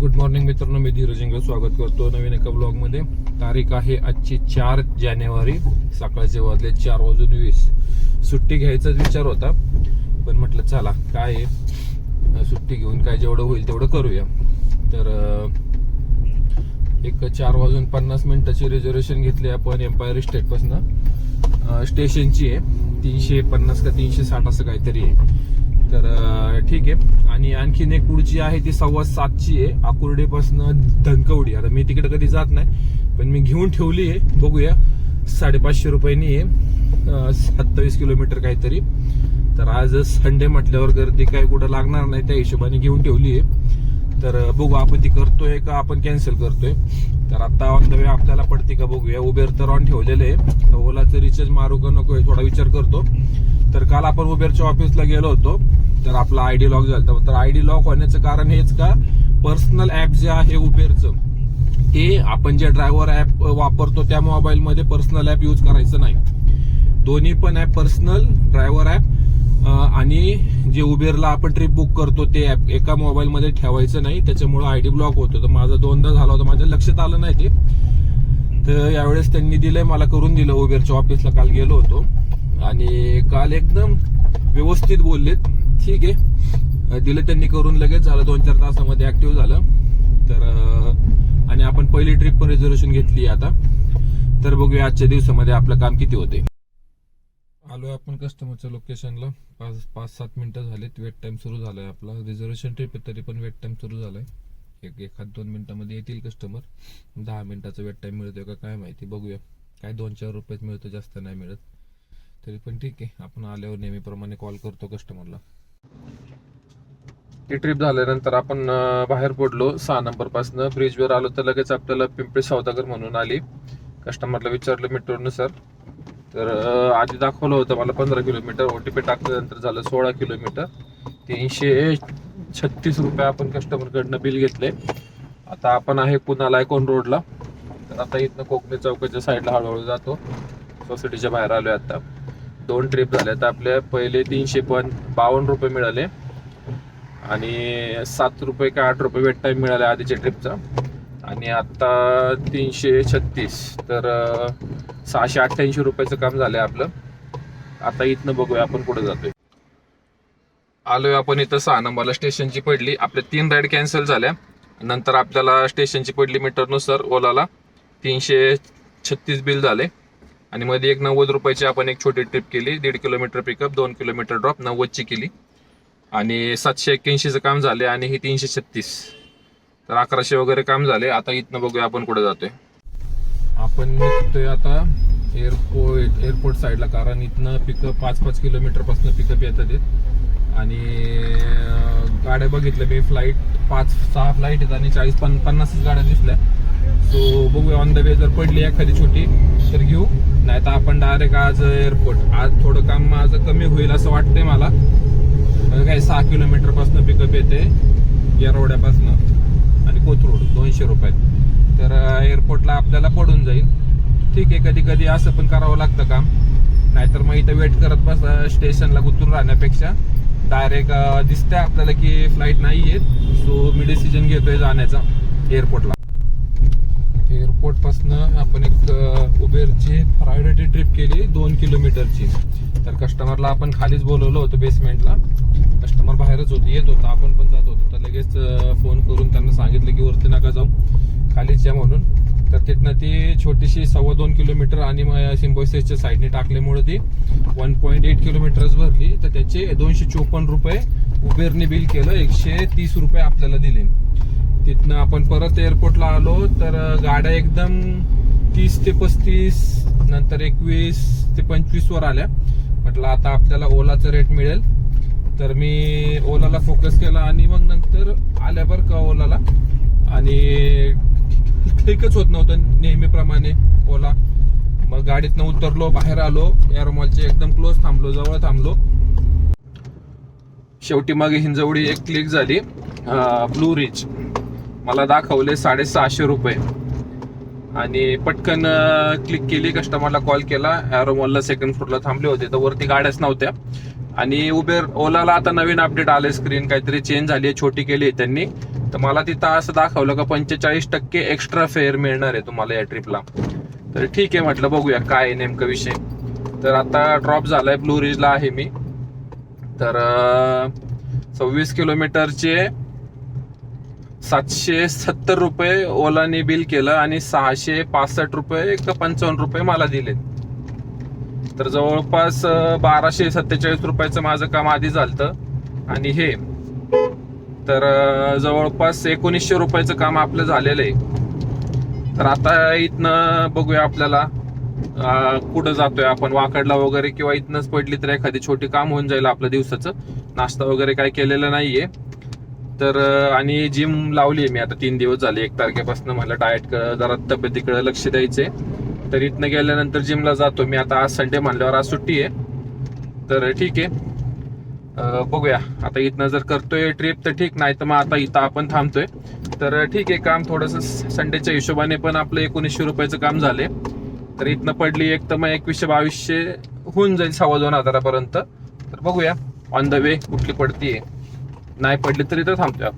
Good morning मित्रांनो. मी धीरज स्वागत करतो नवीन एका ब्लॉगमध्ये तारीख आहे आजची चार जानेवारी सकाळचे वाजले चार वाजून वीस. सुट्टी घ्यायचाच विचार होता पण म्हटलं चला काय आहे, सुट्टी घेऊन काय जेवढं होईल तेवढं करूया. तर एक चार वाजून पन्नास मिनिटाची रिझर्वेशन घेतली आपण एम्पायर स्टेटपासनं स्टेशनची आहे. तीनशे पन्नास का तीनशे साठ असं काहीतरी आहे. तर ठीक आहे. आणि आणखीन एक पुढची आहे ती सव्वा सातची आहे. आकुर्डेपासनं धनकवडी. आता मी तिकडे कधी जात नाही पण मी घेऊन ठेवली आहे. बघूया. साडेपाचशे रुपयांनी आहे. सत्तावीस किलोमीटर काहीतरी. तर आज संडे म्हटल्यावर गर्दी काही कुठं लागणार नाही त्या हिशोबाने घेऊन ठेवली आहे. तर बघू आपण ती करतोय का आपण कॅन्सल करतोय. तर आता ऑन द वे आपल्याला पडते का बघूया. उबेर तर ऑन ठेवलेलं आहे. तर ओलाचं रिचार्ज मारू का नको थोडा विचार करतो. तर काल आपण उबेरच्या ऑफिसला गेलो होतो. तर आपला आयडी लॉक झाला तर तर आयडी लॉक होण्याचं कारण हेच का? पर्सनल ऍप जे आहे उबेरचं ते आपण जे ड्रायव्हर ऍप वापरतो त्या मोबाईलमध्ये पर्सनल ऍप यूज करायचं नाही. दोन्ही पण ऍप पर्सनल ड्रायव्हर ऍप आणि जे उबेरला आपण ट्रिप बुक करतो ते ऍप एका मोबाईलमध्ये ठेवायचं नाही त्याच्यामुळे आयडी ब्लॉक होतो. तर माझं दोनदा झाला होता माझ्या लक्षात आलं नाही ते. तर यावेळेस त्यांनी दिलंय मला करून दिलं उबेरच्या ऑफिसला काल गेलो होतो. आणि काल एकदम व्यवस्थित बोललेत. ठीक आहे. दिलं त्यांनी करून लगेच. झालं दोन चार तासामध्ये ऍक्टिव्ह झालं. तर आणि आपण पहिली ट्रिप पण रिझर्वेशन घेतली आता. तर बघूया आजच्या दिवसामध्ये आपलं काम किती होते. आलोय आपण कस्टमरच्या लोकेशनला पाच पाच सात मिनिटं झालीत. वेट टाइम सुरू झालाय आपला. रिझर्वेशन ट्रिप आहे तरी पण वेट टाईम सुरू झालाय. एक एखाद दोन मिनटामध्ये येतील कस्टमर दहा मिनिटाचा वेट टाईम मिळतोय का काय माहिती. बघूया. काय दोन चार रुपयेच मिळतो जास्त नाही मिळत. तरी पण ठीक आहे. आपण आल्यावर नेहमीप्रमाणे कॉल करतो कस्टमरला ती ट्रिप झाल्यानंतर आपण बाहेर पडलो. सहा नंबर पासनं ब्रिजवर आलो तर लगेच आपल्याला पिंपरी सौदागर म्हणून आली. कस्टमरला विचारलं मीटरनुसार तर आधी दाखवलं होतं मला पंधरा किलोमीटर. ओटीपी टाकल्यानंतर झालं सोळा किलोमीटर. तीनशे छत्तीस रुपये आपण कस्टमरकडनं बिल घेतले. आता आपण आहे पुन्हा कोण रोडला तर आता इथनं कोकणी चौकाच्या साईडला हळूहळू जातो. सोसायटीच्या बाहेर आलोय आता. दोन ट्रिप झाल्या तर आपल्या. पहिले तीनशे पण बावन्न रुपये मिळाले. आणि सात रुपये का आठ रुपये वेट टाईम मिळाला आधीच्या ट्रिपचा आणि आता तीनशे छत्तीस. तर सहाशे अठ्ठ्याऐंशी रुपयाचं काम झालंय आपलं. आता इथनं बघूया आपण कुठं जातोय. आलोय आपण इथं सहा नंबरला स्टेशनची पडली. आपल्या तीन राईड कॅन्सल झाल्या. नंतर आपल्याला स्टेशनची पडली मीटरनुसार ओलाला. तीनशे छत्तीस बिल झाले. आणि मध्ये एक नव्वद रुपयाची आपण एक छोटी ट्रिप केली. दीड किलोमीटर पिकअप दोन किलोमीटर ड्रॉप नव्वदची केली. आणि सातशे एक्क्याऐंशीचं काम झाले आणि ही तीनशे छत्तीस. तर अकराशे वगैरे काम झाले. आता इथनं बघूया आपण कुठे जातोय. आपण निघतोय आता एअरपोर्ट एअरपोर्ट साईडला कारण इथनं पिकअप पाच पाच किलोमीटरपासून पिकअप येतात ते. आणि गाड्या बघितल्या मी. फ्लाईट पाच सहा फ्लाईट आहेत आणि चाळीस पन पन्नासच गाड्या दिसल्या. सो बघूया ऑन द वे जर पडली एखादी छोटी तर घेऊ. नाही तर आपण डायरेक्ट आज एअरपोर्ट आज थोडं काम माझं कमी होईल असं वाटतंय मला. म्हणजे काय सहा किलोमीटरपासून पिकअप येते येरवड्यापासनं आणि कोथरूड दोनशे रुपयात. तर एअरपोर्टला आपल्याला पडून जाईल. ठीक आहे कधी कधी असं पण करावं लागतं काम. नाहीतर मग इथं वेट करत बस स्टेशनला उतरून राहण्यापेक्षा डायरेक्ट दिसतंय आपल्याला की फ्लाईट नाही आहेत सो मी डिसिजन घेतोय जाण्याचा एअरपोर्टला एअरपोर्टपासनं आपण एक उबेरची प्रायोरिटी ट्रिप केली दोन किलोमीटरची तर कस्टमरला आपण खालीच बोलवलं होतं बेसमेंटला कस्टमर बाहेरच होते येत होता. आपण पण जात होतो. तर लगेच फोन करून त्यांना सांगितलं की वरती नका जाऊ. खालीच या म्हणून. तर तिथनं ती छोटीशी सव्वा दोन किलोमीटर आणि मग साईडने टाकल्यामुळे ती वन पॉईंट एट किलोमीटरच भरली. तर त्याचे दोनशे चोपन्न रुपये उबेरने बिल केलं. एकशे तीस रुपये आपल्याला दिले. तिथनं आपण परत एअरपोर्टला आलो. तर गाड्या एकदम तीस ते पस्तीस नंतर एकवीस ते पंचवीस वर आल्या. म्हटलं आता आपल्याला ओलाचं रेट मिळेल. तर मी ओलाला फोकस केला आणि मग नंतर आल्या बरं का ओलाला? आणि क्लिकच होत नव्हतं नेहमीप्रमाणे ओला. मग गाडीतनं उतरलो बाहेर आलो एअरमॉलचे एकदम क्लोज थांबलो जवळ थांबलो. शेवटी मग हिंजवडी एक क्लिक झाली. ब्लू रिच मला दाखवले साडेसहाशे रुपये. आणि पटकन क्लिक केली कस्टमरला कॉल. केला मॉलला सेकंड फ्लोरला थांबले होते. तर वरती गाड्याच नव्हत्या. आणि उबेर ओलाला आता नवीन अपडेट आले स्क्रीन काहीतरी चेंज झाली आहे छोटी केली आहे त्यांनी. तर मला तिथं असं दाखवलं का पंचेचाळीस टक्के एक्स्ट्रा फेअर मिळणार आहे तुम्हाला या ट्रिपला तर ठीक आहे म्हटलं बघूया काय नेमकं विषय. तर आता ड्रॉप झालाय ब्लू रिजला आहे मी. तर सव्वीस किलोमीटरचे सातशे सत्तर रुपये ओलाने बिल केलं आणि सहाशे पासष्ट रुपये का पंचावन्न रुपये मला दिलेत. तर जवळपास बाराशे सत्तेचाळीस रुपयाचं माझं काम आधी झालं आणि हे तर जवळपास एकोणीसशे रुपयाचं काम आपलं झालेलं आहे. तर आता इथनं बघूया आपल्याला कुठं जातोय आपण वाकडला वगैरे किंवा इथनंच पडली तर एखादी छोटी काम होऊन जाईल आपलं दिवसाचं. नाश्ता वगैरे काय केलेलं नाहीये. तर आणि जिम लावली आहे मी आता तीन दिवस झाले. एक तारखेपासून मला डाएट जरा तब्येतीकडे लक्ष द्यायचंय. तर इथनं गेल्यानंतर जिमला जातो मी. आता आज संडे म्हणल्यावर आज सुट्टी आहे. तर ठीक आहे. बघूया. आता इथनं जर करतोय ट्रिप तर ठीक. नाही तर मग आता इथं आपण थांबतोय. तर ठीक आहे काम थोडंसं संडेच्या हिशोबाने पण आपलं एकोणीसशे रुपयाचं काम झाले तर इथनं पडली एक तर मग एकवीसशे बावीसशे होऊन जाईल सव्वा दोन हजारापर्यंत. तर बघूया. ऑन द वे कुठली पडतीये. नाही पडली तरी तर थांबतोय आपण.